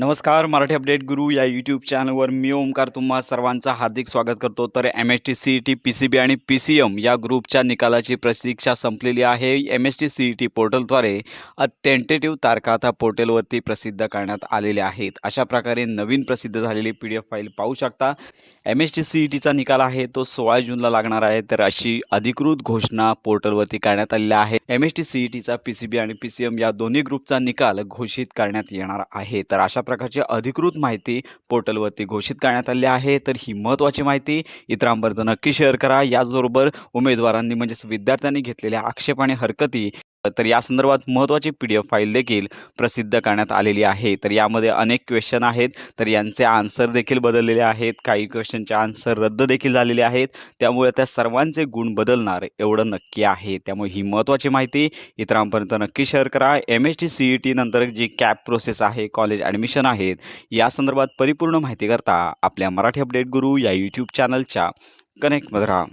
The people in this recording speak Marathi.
नमस्कार मराठी अपडेट गुरु या यूट्यूब चॅनलवर मी ओमकार तुम्हा सर्वांचं हार्दिक स्वागत करतो. तर M S T C E T P C B आणि पी सी एम या ग्रुपच्या निकालाची प्रतीक्षा संपलेली आहे. M S T C E T पोर्टलद्वारे टेंटेटिव्ह तारखा आता पोर्टलवरती प्रसिद्ध करण्यात आलेल्या आहेत. अशा प्रकारे नवीन प्रसिद्ध झालेली पी डी एफ फाईल पाहू शकता. M S T C E टीचा निकाल आहे तो सोळा जूनला लागणार आहे. तर अशी अधिकृत घोषणा पोर्टलवरती करण्यात आलेली आहे. M S T C E टीचा पी सी बी आणि पी सी एम या दोन्ही ग्रुपचा निकाल घोषित करण्यात येणार आहे. तर अशा प्रकारची अधिकृत माहिती पोर्टलवरती घोषित करण्यात आली आहे. तर ही महत्त्वाची माहिती इतरांबरोबर नक्की शेअर करा. याचबरोबर उमेदवारांनी म्हणजेच विद्यार्थ्यांनी घेतलेल्या आक्षेप आणि हरकती तर या संदर्भात महत्त्वाची पी डी एफ फाईल देखील प्रसिद्ध करण्यात आलेली आहे. तर यामध्ये अनेक क्वेश्चन आहेत. तर यांचे आन्सर देखील बदललेले आहेत. काही क्वेश्चनचे आन्सर रद्द देखील झालेले आहेत. त्यामुळे त्या सर्वांचे गुण बदलणार एवढं नक्की आहे. त्यामुळे ही महत्त्वाची माहिती इतरांपर्यंत नक्की शेअर करा. M S T C E T नंतर जी कॅप प्रोसेस आहे कॉलेज ॲडमिशन आहेत या संदर्भात परिपूर्ण माहिती करता आपल्या मराठी अपडेट गुरु या यूट्यूब चॅनलच्या कनेक्टमध्ये राहा